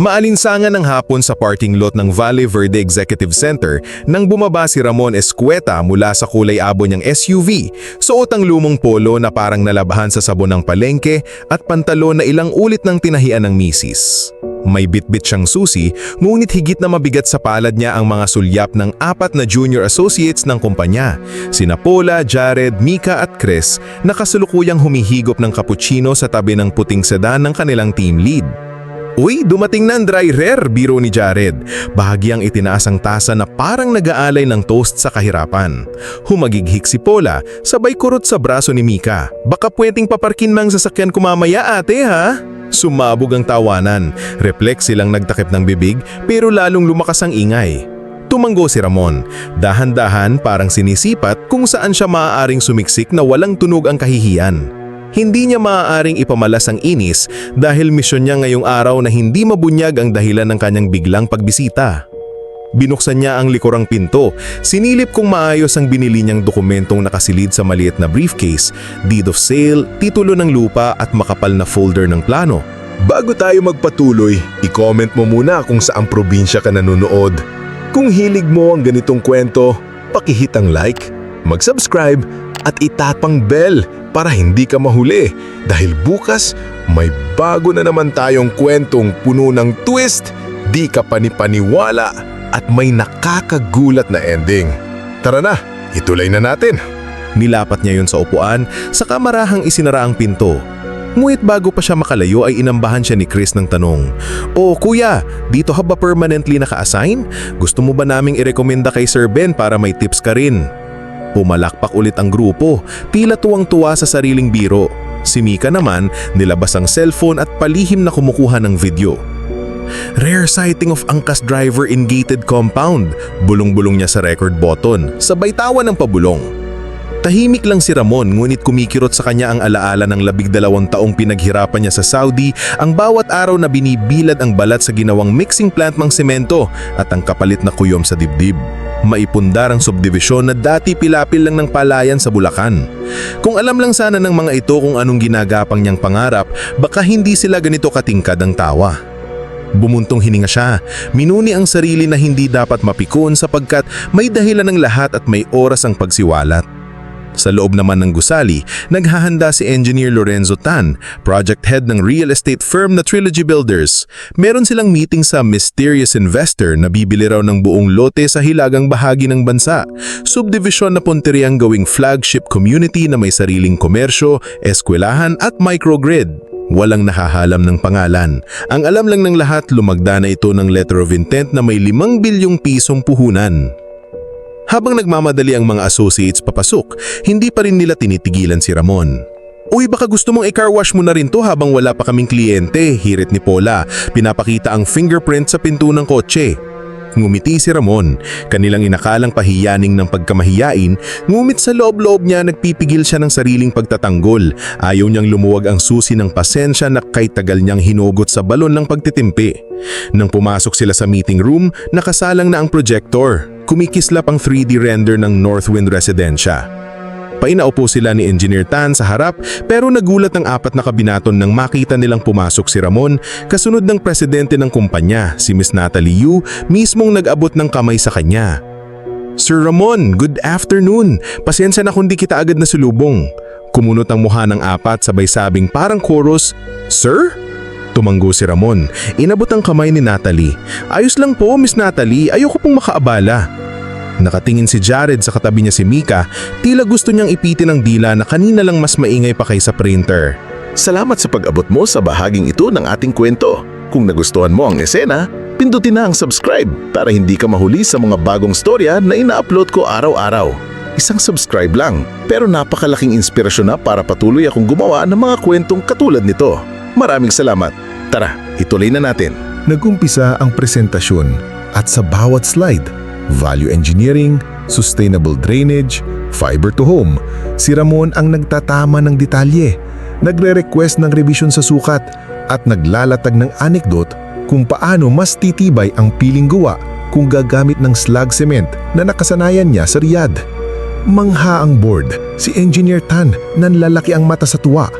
Maalinsangan ng hapon sa parking lot ng Valle Verde Executive Center nang bumaba si Ramon Escueta mula sa kulay abo niyang SUV, suot ang lumong polo na parang nalabahan sa sabon ng palengke at pantalon na ilang ulit ng tinahian ng misis. May bitbit siyang susi, ngunit higit na mabigat sa palad niya ang mga sulyap ng apat na junior associates ng kumpanya, sina Paula, Jared, Mika at Chris na kasulukuyang humihigop ng cappuccino sa tabi ng puting sedan ng kanilang team lead. Uy, dumating na ang dry rare, biro ni Jared. Bahagyang itinaas ang tasa na parang nag-aalay ng toast sa kahirapan. Humagighik si Paula, sabay kurot sa braso ni Mika. Baka pwedeng paparkin mang sasakyan ko mamaya ate ha? Sumabog ang tawanan. Reflex silang nagtakip ng bibig pero lalong lumakas ang ingay. Tumanggo si Ramon. Dahan-dahan parang sinisipat kung saan siya maaaring sumiksik na walang tunog ang kahihiyan. Hindi niya maaaring ipamalas ang inis dahil misyon niya ngayong araw na hindi mabunyag ang dahilan ng kanyang biglang pagbisita. Binuksan niya ang likurang pinto, sinilip kung maayos ang binili niyang dokumentong nakasilid sa maliit na briefcase, deed of sale, titulo ng lupa at makapal na folder ng plano. Bago tayo magpatuloy, i-comment mo muna kung saang probinsya ka nanonood. Kung hilig mo ang ganitong kwento, pakihit ang like, mag-subscribe at itatpang bell para hindi ka mahuli dahil bukas may bago na naman tayong kwentong puno ng twist, di ka panipaniwala at may nakakagulat na ending. Tara na, ituloy na natin. Nilapat niya yon sa upuan, sa kamarahang isinara ang pinto. Ngunit bago pa siya makalayo ay inambahan siya ni Chris ng tanong, O kuya, dito ka ba permanently naka-assign? Gusto mo ba naming irekomenda kay Sir Ben para may tips ka rin? Pumalakpak ulit ang grupo, tila tuwang-tuwa sa sariling biro. Si Mika naman, nilabas ang cellphone at palihim na kumukuha ng video. Rare sighting of angkas driver in gated compound. Bulong-bulong niya sa record button, sabay tawa ng pabulong. Tahimik lang si Ramon ngunit kumikirot sa kanya ang alaala ng labig dalawang taong pinaghirapan niya sa Saudi ang bawat araw na binibilad ang balat sa ginawang mixing plant ng semento at ang kapalit na kuyom sa dibdib. Maipundar ang subdivisyon na dati pilapil lang ng palayan sa Bulacan. Kung alam lang sana ng mga ito kung anong ginagapang niyang pangarap, baka hindi sila ganito katingkad ang tawa. Bumuntong hininga siya, minuni ang sarili na hindi dapat mapikon sapagkat may dahilan ng lahat at may oras ang pagsiwalat. Sa loob naman ng gusali, naghahanda si Engineer Lorenzo Tan, project head ng real estate firm na Trilogy Builders. Meron silang meeting sa mysterious investor na bibili raw ng buong lote sa hilagang bahagi ng bansa. Subdivision na punteriang gawing flagship community na may sariling komersyo, eskwelahan at microgrid. Walang nahahalam ng pangalan. Ang alam lang ng lahat lumagda na ito ng letter of intent na may 5 bilyong pisong puhunan. Habang nagmamadali ang mga associates papasok, hindi pa rin nila tinitigilan si Ramon. Uy, baka gusto mong i-car wash mo na rin to habang wala pa kaming kliyente, hirit ni Paula. Pinapakita ang fingerprint sa pinto ng kotse. Ngumiti si Ramon, kanilang inakalang pahiyaning ng pagkamahiyain, ngumit sa loob-loob niya nagpipigil siya ng sariling pagtatanggol. Ayaw niyang lumuwag ang susi ng pasensya na kay tagal niyang hinugot sa balon ng pagtitimpi. Nang pumasok sila sa meeting room, nakasalang na ang projector. Kumikislap ang 3D render ng Northwind Residencia. Painaupo sila ni Engineer Tan sa harap pero nagulat ang apat na kabinaton nang makita nilang pumasok si Ramon kasunod ng presidente ng kumpanya, si Miss Natalie Yu, mismong nag-abot ng kamay sa kanya. Sir Ramon, good afternoon. Pasensya na kung di kita agad na sulubong. Kumunot ang mukha ng apat sabay sabing parang chorus, Sir? Tumanggo si Ramon. Inabot ang kamay ni Natalie. Ayos lang po, Miss Natalie. Ayoko pong makaabala. Nakatingin si Jared sa katabi niya si Mika, tila gusto niyang ipitin ang dila na kanina lang mas maingay pa kaysa printer. Salamat sa pag-abot mo sa bahaging ito ng ating kwento. Kung nagustuhan mo ang esena, pindutin na ang subscribe para hindi ka mahuli sa mga bagong storya na ina-upload ko araw-araw. Isang subscribe lang, pero napakalaking inspirasyon na para patuloy akong gumawa ng mga kwentong katulad nito. Maraming salamat. Tara, ituloy na natin. Nagumpisa ang presentasyon at sa bawat slide, value engineering, sustainable drainage, fiber to home, si Ramon ang nagtatama ng detalye, nagre-request ng revision sa sukat at naglalatag ng anekdot kung paano mas titibay ang piling gawa kung gagamit ng slag cement na nakasanayan niya sa Riyadh. Mangha ang board, si Engineer Tan nanlalaki ang mata sa tuwa.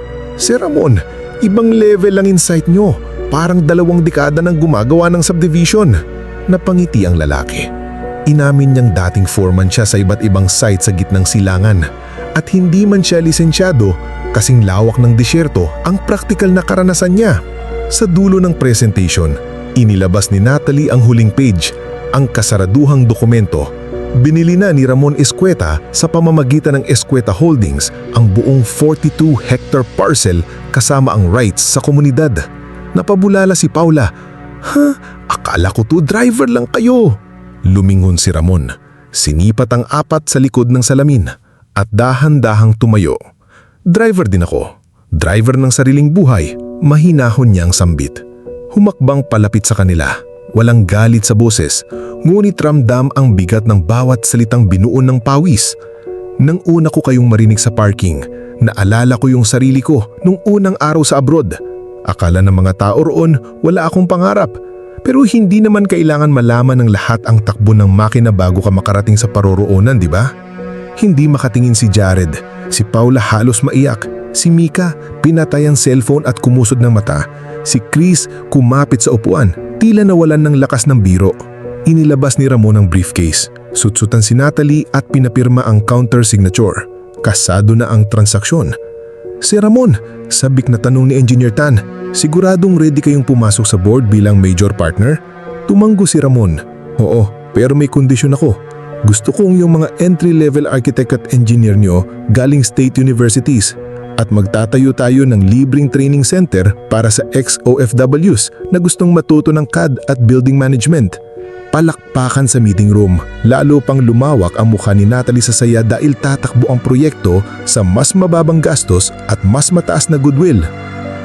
Si Ramon, ibang level ang insight nyo. parang dalawang dekada nang gumagawa ng subdivision. Napangiti ang lalaki. Inamin niyang dating foreman siya sa iba't ibang site sa gitnang silangan at hindi man siya lisensyado kasing lawak ng disyerto ang praktikal na karanasan niya. Sa dulo ng presentation, inilabas ni Natalie ang huling page, ang kasaraduhang dokumento. Binili na ni Ramon Escueta sa pamamagitan ng Escueta Holdings ang buong 42 hectare parcel kasama ang rights sa komunidad. Napabulala si Paula. Ha? Akala ko to driver lang kayo. Lumingon si Ramon. Sinipat ang apat sa likod ng salamin at dahan-dahang tumayo. Driver din ako. Driver ng sariling buhay. Mahinahon niyang sambit. Humakbang palapit sa kanila. Walang galit sa boses, ngunit ramdam ang bigat ng bawat salitang binuon ng pawis. Nang una ko kayong marinig sa parking, naalala ko yung sarili ko nung unang araw sa abroad. Akala ng mga tao roon wala akong pangarap. Pero hindi naman kailangan malaman ng lahat ang takbo ng makina bago ka makarating sa paroroonan, di ba? Hindi makatingin si Jared. Si Paula halos maiyak. Si Mika, pinatay ang cellphone at kumusod ng mata. Si Chris, kumapit sa upuan. Tila nawalan ng lakas ng biro. Inilabas ni Ramon ang briefcase. Sutsutan si Natalie at pinapirma ang counter signature. Kasado na ang transaksyon. Si Ramon, sabik na tanong ni Engineer Tan, siguradong ready kayong pumasok sa board bilang major partner? Tumanggo si Ramon. Oo, pero may kondisyon ako. Gusto kong yung mga entry-level architect at engineer nyo galing state universities at magtatayo tayo ng libreng training center para sa ex-OFWs na gustong matuto ng CAD at building management. Palakpakan sa meeting room, lalo pang lumawak ang mukha ni Natalie sa saya dahil tatakbo ang proyekto sa mas mababang gastos at mas mataas na goodwill.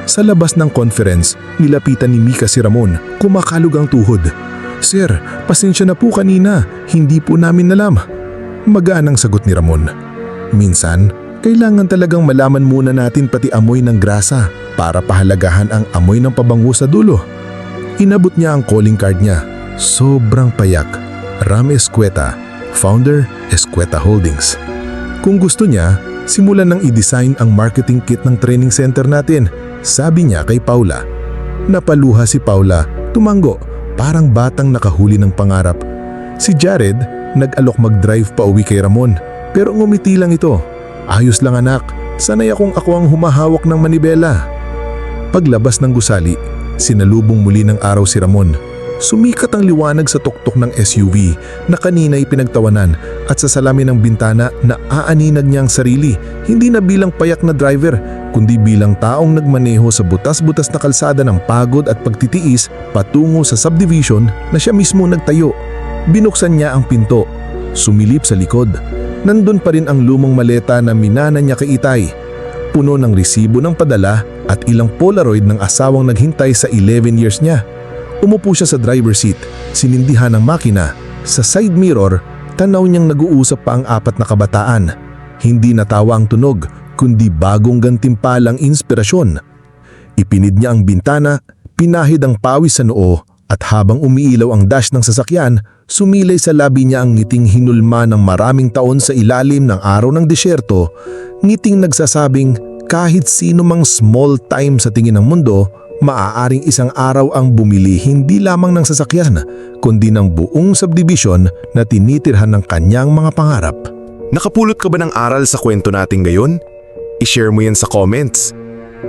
Sa labas ng conference, nilapitan ni Mika si Ramon, kumakalog ang tuhod. Sir, pasensya na po kanina, hindi po namin alam. Magaan ang sagot ni Ramon. Minsan, kailangan talagang malaman muna natin pati amoy ng grasa para pahalagahan ang amoy ng pabango sa dulo. Inabot niya ang calling card niya. Sobrang payak. Ram Escueta, founder Escueta Holdings. Kung gusto niya, simulan nang i-design ang marketing kit ng training center natin, sabi niya kay Paula. Napaluha si Paula, tumanggo, parang batang nakahuli ng pangarap. Si Jared, nag-alok mag-drive pa uwi kay Ramon, pero ngumiti lang ito. Ayos lang anak, sanay akong ako ang humahawak ng manibela. Paglabas ng gusali, sinalubong muli ng araw si Ramon. Sumikat ang liwanag sa tuktok ng SUV na kanina'y pinagtawanan at sa salamin ng bintana na aaninag niya ang sarili, hindi na bilang payak na driver, kundi bilang taong nagmaneho sa butas-butas na kalsada ng pagod at pagtitiis patungo sa subdivision na siya mismo nagtayo. Binuksan niya ang pinto, sumilip sa likod. Nandun pa rin ang lumang maleta na minana niya kay Itay. Puno ng resibo ng padala at ilang polaroid ng asawang naghintay sa 11 years niya. Umupo siya sa driver seat, sinindihan ng makina. Sa side mirror, tanaw niyang nag-uusap pa ang apat na kabataan. Hindi natawa ang tunog, kundi bagong gantimpalang inspirasyon. Ipinid niya ang bintana, pinahid ang pawis sa noo, at habang umiilaw ang dash ng sasakyan, sumilay sa labi niya ang ngiting hinulma ng maraming taon sa ilalim ng araw ng disyerto, ngiting nagsasabing kahit sino mang small time sa tingin ng mundo, maaaring isang araw ang bumili hindi lamang ng sasakyan, kundi ng buong subdivision na tinitirhan ng kanyang mga pangarap. Nakapulot ka ba ng aral sa kwento natin ngayon? I-share mo yan sa comments.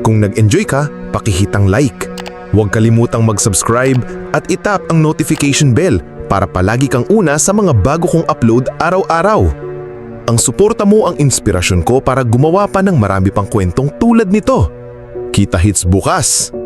Kung nag-enjoy ka, pakihitang like. Huwag kalimutang mag-subscribe at itap ang notification bell para palagi kang una sa mga bago kong upload araw-araw. Ang suporta mo ang inspirasyon ko para gumawa pa ng marami pang kwentong tulad nito. Kita hits bukas!